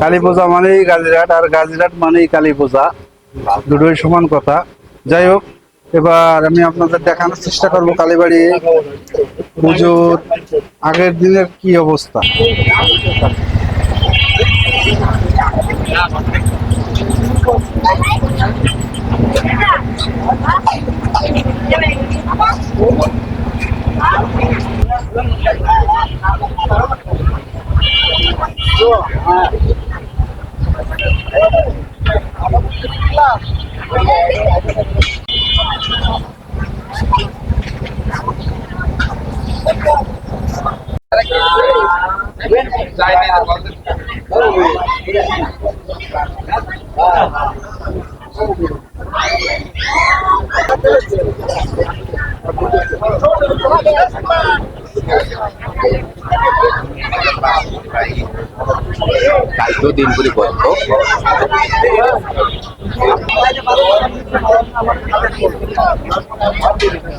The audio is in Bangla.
কালী পূজা মানেই গাজিরহাট আর গাজিরহাট মানেই কালী পূজা। দুটোই সমান কথা। যাই হোক, এবার আমি আপনাদের দেখানোর চেষ্টা করব কালীবাড়ি পুজোর আগের দিনের কি অবস্থা। Come on, kado din po ni Bonco. Terima.